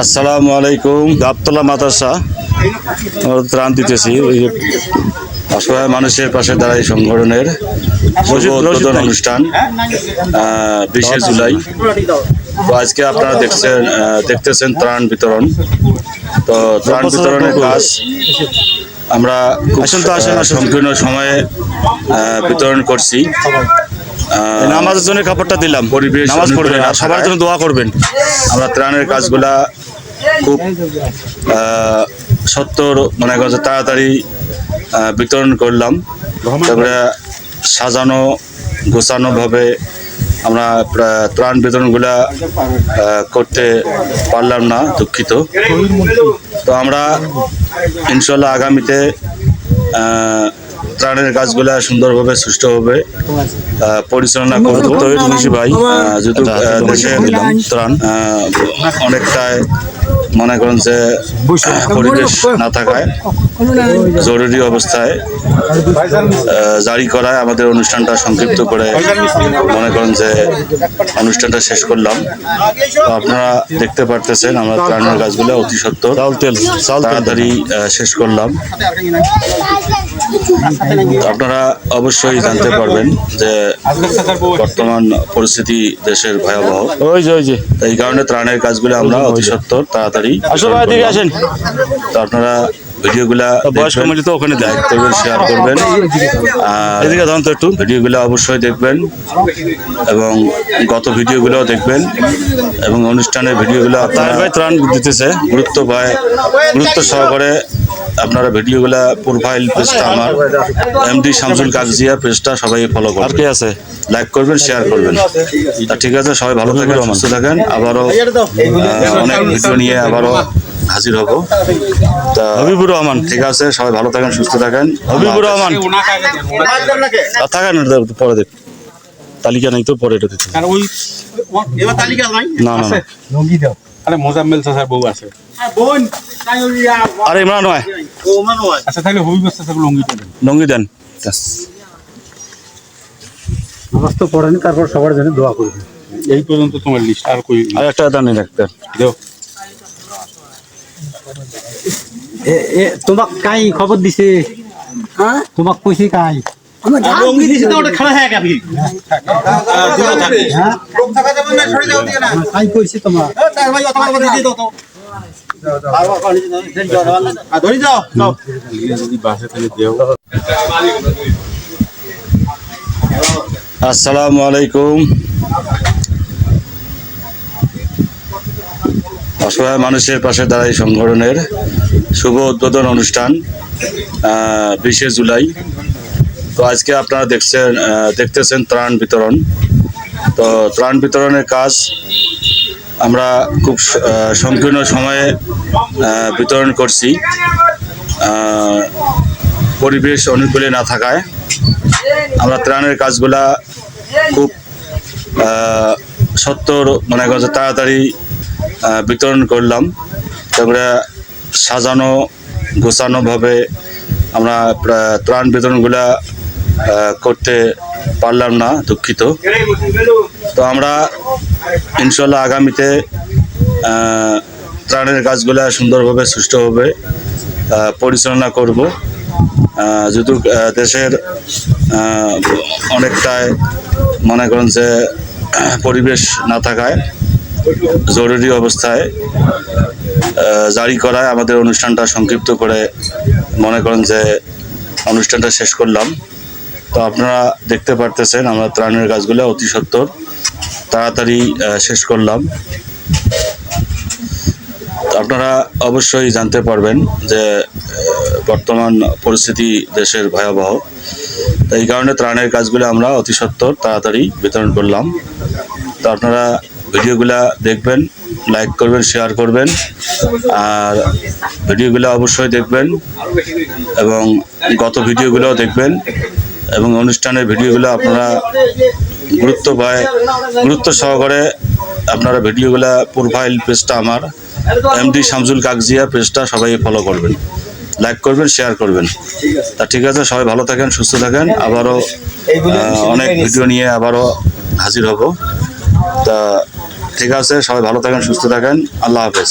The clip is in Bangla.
আসসালামু আলাইকুম গাবতলা মাদ্রাসা। আমরা ত্রাণ দিতেছি অসহায় মানুষের পাশে দাঁড়াই সংগঠনের উদ্বোধন অনুষ্ঠান বিশে জুলাই। তো আজকে আপনারা দেখছেন দেখতেছেন ত্রাণ বিতরণ। তো ত্রাণ বিতরণের কাজ আমরা সংকীর্ণ সময়ে বিতরণ করছি। নামাজের জন্য কাপড়টা দিলাম। পরিবেশ নামাজ পড়বেন আর সবার জন্য দোয়া করবেন। আমরা ত্রাণের কাজগুলা খুব সত্তর মনে তাড়াতাড়ি বিতরণ করলাম। তারপরে সাজানো গোছানোভাবে আমরা ত্রাণ বিতরণগুলা করতে পারলাম না দুঃখিত। তো আমরা ইনশাল্লাহ আগামীতে আহ, ত্রাণের গাছগুলা সুন্দরভাবে সুষ্ঠুভাবে পরিচালনা করব তৈরি ভাই যেহেতু দেশে ত্রাণ অনেকটাই মনে করেন যে পরিবেশ না থাকায় জরুরি অবস্থায় জারি করায় আমাদের অনুষ্ঠানটা সংক্ষিপ্ত করে মনে করেন যে অনুষ্ঠানটা শেষ করলাম। তো আপনারা দেখতে পারতেছেন আমরা ত্রাণের কাজগুলো অতি সত্তর। তাড়াতাড়ি শেষ করলাম। আপনারা অবশ্যই জানতে পারবেন যে বর্তমান পরিস্থিতি দেশের ভয়াবহ। ওই যে ওই যে। এই কারণে ত্রাণের কাজগুলো আমরা অতি সত্তর তাড়াতাড়ি আসো ভাই এদিকে আসেন। তো আপনারা ভিডিওগুলা বয়স্ক তো ওখানে দেয়। করবেন শেয়ার করবেন। আর এদিকে ধরুন তো একটু। ভিডিওগুলো অবশ্যই দেখবেন এবং গত ভিডিওগুলো দেখবেন এবং অনুষ্ঠানের ভিডিওগুলো তার ত্রাণ দিতেছে। গুরুত্ব পায় গুরুত্ব সহকারে আপনারা ভিডিওগুলা প্রোফাইল পেজটা আমার। এমডি শামসুল কাগজিয়া পেজটা সবাই ফলো আর করবেন কে আছে? লাইক করবেন শেয়ার করবেন। তা ঠিক আছে সবাই ভালো থাকেন সুস্থ থাকেন। আবারও অনেক ভিডিও নিয়ে আবারও হাজির হব। তা হবিবুর রহমান। ঠিক আছে সবাই ভালো থাকেন সুস্থ থাকেন। হবিবুর রহমান। আর থাকেন না, পরে দেখ। তালিকা নাই তো পরে এটা দিতে আর ওই এবার তালিকা নাই না না না। আরে মোজাম্মেল চাচার বউ আছে। বোন। তাই ওই আরে ইমরান নয়। মানো আচ্ছা তাহলে হবি হবিব চাচার লঙ্গিটা দেন লঙ্গি দেন। নামাজ তো পড়েনি তারপর সবার জন্য দোয়া করবে। এই পর্যন্ত তোমার লিস্ট আর কই আর একটা দেন এই একটা দেও। তোমাক কাই খবর দিছে? হ্যাঁ? তোমাক কইছে কাই? লঙ্গি দিছি তো ওটা খাড়া হয়ে গেছে দূরে থাকে হ্যাঁ লোক থাকা যাবে না ছড়ে যাও দিকে না কাই কইছে তোমার তার ভাই অত বড় দিয়ে দাও তো। আসসালামু আলাইকুম। অসহায় মানুষের পাশে দাঁড়াই সংগঠনের শুভ উদ্বোধন অনুষ্ঠান বিশে জুলাই। তো আজকে আপনারা দেখছেন দেখতেছেন ত্রাণ বিতরণ। তো ত্রাণ বিতরণের কাজ আমরা খুব সংকীর্ণ সময়ে বিতরণ করছি। পরিবেশ অনুকূলে না থাকায় আমরা ত্রাণের কাজগুলা খুব সত্তর মনে করছে তাড়াতাড়ি বিতরণ করলাম। তারপরে সাজানো গোছানোভাবে আমরা ত্রাণ বিতরণগুলা করতে পারলাম না, দুঃখিত। তো আমরা ইনশাল্লাহ আগামীতে ত্রাণের কাজগুলা সুন্দরভাবে, সুষ্ঠুভাবে পরিচালনা করব। যেহেতু দেশের অনেকটাই মনে করেন যে, পরিবেশ না থাকায়, জরুরি অবস্থায় জারি করায় আমাদের অনুষ্ঠানটা সংক্ষিপ্ত করে মনে করেন যে, অনুষ্ঠানটা শেষ করলাম। তো আপনারা দেখতে পারতেছেন, আমরা ত্রাণের কাজগুলো অতি সত্তর। তাড়াতাড়ি শেষ করলাম। আপনারা অবশ্যই জানতে পারবেন যে বর্তমান পরিস্থিতি দেশের ভয়াবহ। তো এই কারণে ত্রাণের কাজগুলো আমরা অতি সত্তর তাড়াতাড়ি বিতরণ করলাম। তো আপনারা ভিডিওগুলা দেখবেন লাইক করবেন শেয়ার করবেন। আর ভিডিওগুলো অবশ্যই দেখবেন এবং গত ভিডিওগুলো দেখবেন। এবং অনুষ্ঠানের ভিডিওগুলো আপনারা গুরুত্ব পায়, গুরুত্ব সহকারে আপনারা ভিডিওগুলো প্রোফাইল পেজটা আমার এমডি শামসুল কাগজিয়া পেজটা সবাই ফলো করবেন লাইক করবেন শেয়ার করবেন। তা ঠিক আছে, সবাই ভালো থাকেন, সুস্থ থাকেন, আবারও অনেক ভিডিও নিয়ে আবারও হাজির হব। তা ঠিক আছে, সবাই ভালো থাকেন, সুস্থ থাকেন, আল্লাহ হাফেজ।